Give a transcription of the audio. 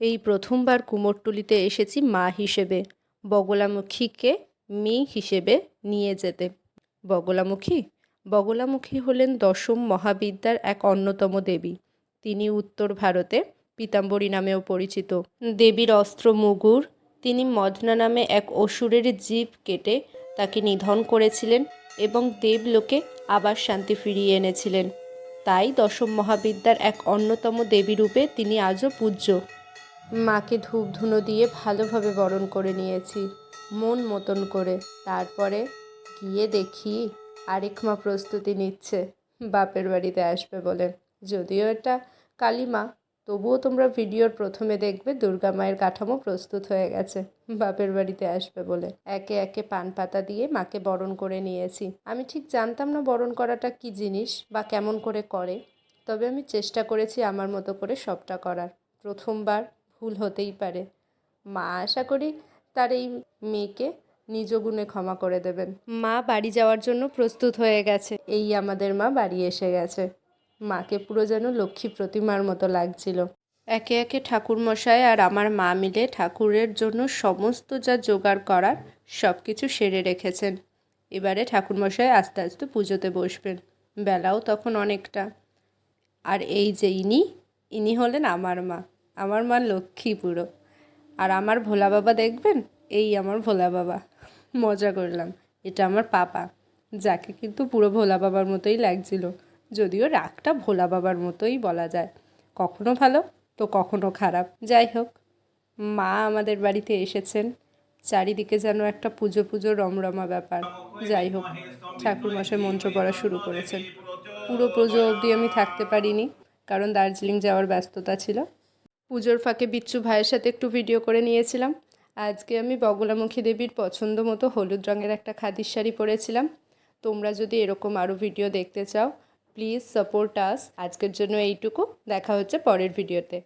এই প্রথমবার কুমোরটুলিতে এসেছি মা হিসেবে। বগলামুখীকে মেয়ে হিসেবে নিয়ে যেতে। বগলামুখী? বগলামুখী হলেন দশম মহাবিদ্যার এক অন্যতম দেবী। তিনি উত্তর ভারতে পীতাম্বরী নামেও পরিচিত। দেবীর অস্ত্র মুগুর। তিনি মদনা নামে এক অসুরের জীব কেটে তাকে নিধন করেছিলেন এবং দেবলোকে আবার শান্তি ফিরিয়ে এনেছিলেন। তাই দশম মহাবিদ্যার এক অন্যতম দেবী রূপে তিনি আজও পূজ্য। মাকে ধূপ ধুনো দিয়ে ভালোভাবে বরণ করে নিয়েছি, মন মতন করে। তারপরে গিয়ে দেখি আরেক মা প্রস্তুতি নিচ্ছে, বাপের বাড়িতে আসবে বলে। যদিও এটা কালীমা তবুও তোমরা ভিডিওর প্রথমে দেখবে দুর্গা মায়ের কাঠামো প্রস্তুত হয়ে গেছে, বাপের বাড়িতে আসবে বলে। একে একে পান পাতা দিয়ে মাকে বরণ করে নিয়েছি। আমি ঠিক জানতাম না বরণ করাটা কি জিনিস বা কেমন করে করে, তবে আমি চেষ্টা করেছি আমার মতো করে সবটা করার। প্রথমবার ভুল হতেই পারে। মা আশা করি তার এই মেয়েকে নিজ গুণে ক্ষমা করে দেবেন। মা বাড়ি যাওয়ার জন্য প্রস্তুত হয়ে গেছে। এই আমাদের মা বাড়ি এসে গেছে। মাকে পুরো যেন লক্ষ্মী প্রতিমার মতো লাগছিল। একে একে ঠাকুরমশাই আর আমার মা মিলে ঠাকুরের জন্য সমস্ত যা জোগাড় করার সব কিছু সেরে রেখেছেন। এবারে ঠাকুরমশাই আস্তে আস্তে পুজোতে বসবেন। বেলাও তখন অনেকটা। আর এই যে ইনি ইনি হলেন আমার মা। আমার মা লক্ষ্মী পুরো। আর আমার ভোলা বাবা দেখবেন? এই আমার ভোলা বাবা। মজা করলাম। এটা আমার পাপা, যাকে কিন্তু পুরো ভোলা বাবার মতোই লাগছিল। যদিও রাগটা ভোলা বাবার মতোই বলা যায়। কখনো ভালো, তো কখনো খারাপ। যাই হোক, মা আমাদের বাড়িতে এসেছেন। চারিদিকে যেন একটা পুজো পুজো রমরমা ব্যাপার। যাই হোক, ঠাকুরমশাই মন্ত্র পড়া শুরু করেছেন। পুরো পুজো অবধি আমি থাকতে পারিনি, কারণ দার্জিলিং যাওয়ার ব্যস্ততা ছিল। পুজোর ফাঁকে বিচ্ছু ভাইয়ের সাথে একটু ভিডিও করে নিয়েছিলাম। আজকে আমি বগলামুখী দেবীর পছন্দ মতো হলুদ রঙের একটা খাদির শাড়ি পরেছিলাম। তোমরা যদি এরকম আরও ভিডিও দেখতে চাও প্লিজ সাপোর্ট আস আজকের জন্য এইটুকু। দেখা হচ্ছে পরের ভিডিওতে